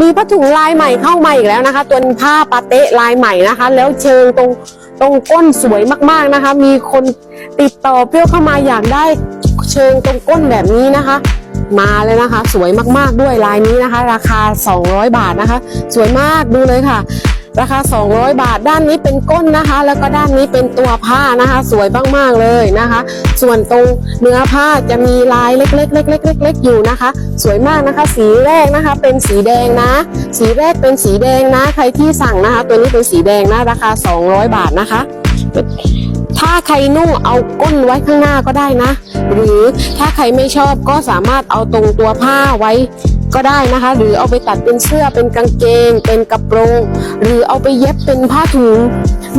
มีผ้าถุงลายใหม่เข้ามาอีกแล้วนะคะ ตัวผ้าปาเตะลายใหม่นะคะ แล้วเชิงตรงตรงก้นสวยมากๆนะคะ มีคนติดต่อเปรี้ยวเข้ามาอยากได้เชิงตรงก้นแบบนี้นะคะ มาเลยนะคะ สวยมากๆด้วยลายนี้นะคะ ราคา 200 บาทนะคะ สวยมากดูเลยค่ะ ราคา 200 บาท ด้านนี้เป็นก้นนะคะ แล้วก็ด้านนี้เป็นตัวผ้านะคะ สวยมากๆเลยนะคะ ส่วนตรงเนื้อผ้าจะมีลายเล็กๆเล็กๆเล็กๆอยู่นะคะ สวยมากนะคะ สีแรกนะคะ เป็นสีแดงนะ สีแรกเป็นสีแดงนะ ใครที่สั่งนะคะ ตัวนี้เป็นสีแดงนะ ราคา 200 บาทนะคะถ้าใครนุ่งเอาก้นไว้ข้างหน้าก็ได้นะ หรือถ้าใครไม่ชอบก็สามารถเอาตรงตัวผ้าไว้ ก็ได้นะคะ หรือเอาไปตัดเป็นเสื้อเป็นกางเกง เป็นกระโปรง หรือเอาไปเย็บเป็นผ้าถุง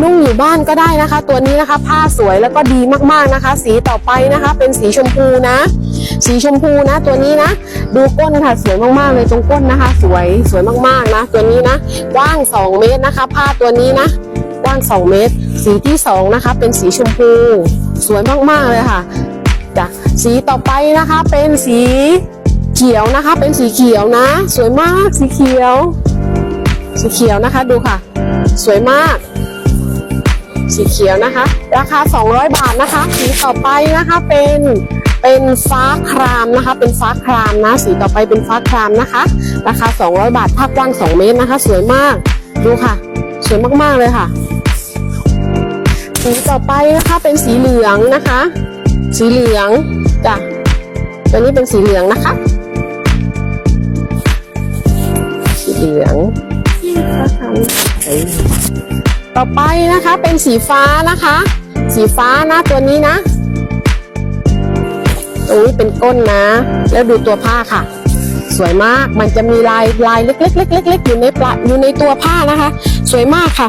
นุ่งอยู่บ้านก็ได้นะคะ ตัวนี้นะคะผ้าสวยแล้วก็ดีมากๆนะคะ สีต่อไปนะคะ เป็นสีชมพูนะ สีชมพูนะตัวนี้นะ ดูก้นค่ะสวยมากๆเลยตรงก้นนะคะ สวยสวยมากๆนะ ตัวนี้นะกว้าง 2 เมตรนะคะ ผ้าตัวนี้นะกว้าง 2 เมตร สีที่2นะคะเป็นสีชมพู สวยมากๆเลยค่ะจ้ะสีต่อไปนะคะเป็นสี เขียวนะคะ เป็นสีเขียวนะ สวยมากสีเขียว สีเขียวนะคะดูค่ะ สวยมาก สีเขียวนะคะ ราคา 200 บาทนะคะ สีต่อไปนะคะเป็นเป็นฟ้าครามนะคะ เป็นฟ้าครามนะ สีต่อไปเป็นฟ้าครามนะคะ ราคา 200 บาทผ้ากว้าง 2 เมตรนะคะ สวยมากดูค่ะ สวยมาก ๆ เลยค่ะ สีต่อไปนะคะเป็นสีเหลืองนะคะ สีเหลืองจ้ะตัวนี้เป็นสีเหลืองนะคะ ต่อไปนะคะเป็นสีฟ้านะคะ สีฟ้านะตัวนี้นะตรงนี้เป็นก้นนะ แล้วดูตัวผ้าค่ะ สวยมากมันจะมีลายลายเล็กๆเล็กๆอยู่ในปลาอยู่ในตัวผ้านะคะ สวยมากค่ะ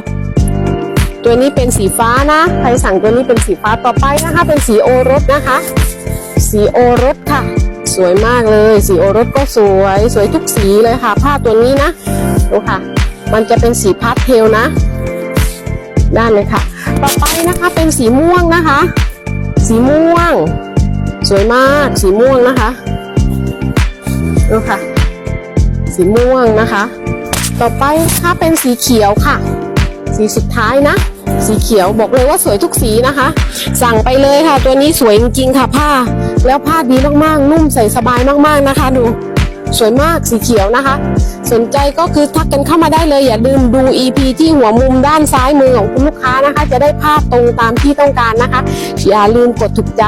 ตัวนี้เป็นสีฟ้านะใครสั่งตัวนี้เป็นสีฟ้าต่อไปนะคะ เป็นสีโอรสนะคะ สีโอรสค่ะ สวยมากเลย สีโอรสก็สวย สวยทุกสีเลยค่ะ ผ้าตัวนี้นะดูค่ะ มันจะเป็นสีพาสเทลนะ ด้านเลยค่ะ ต่อไปนะคะเป็นสีม่วงนะคะ สีม่วง สวยมากสีม่วงนะคะดูค่ะ สีม่วงนะคะ ต่อไปนะคะเป็นสีเขียวค่ะ สีสุดท้ายนะ สีเขียวบอกเลยว่าสวยทุกสีนะคะ สั่งไปเลยค่ะ ตัวนี้สวยจริงๆค่ะผ้า แล้วผ้าดีมากๆ นุ่มใส่สบายมากๆนะคะ ดู สวยมากสีเขียวนะคะ สนใจก็คือทักกันเข้ามาได้เลย อย่าลืมดู EP ที่หัวมุมด้านซ้ายมือของคุณลูกค้านะคะ จะได้ภาพตรงตามที่ต้องการนะคะ อย่าลืมกดถูกใจ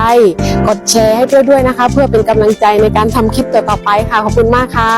กดแชร์ให้ด้วยด้วยนะคะ เพื่อเป็นกำลังใจในการทำคลิปต่อๆไปค่ะ ขอบคุณมากค่ะ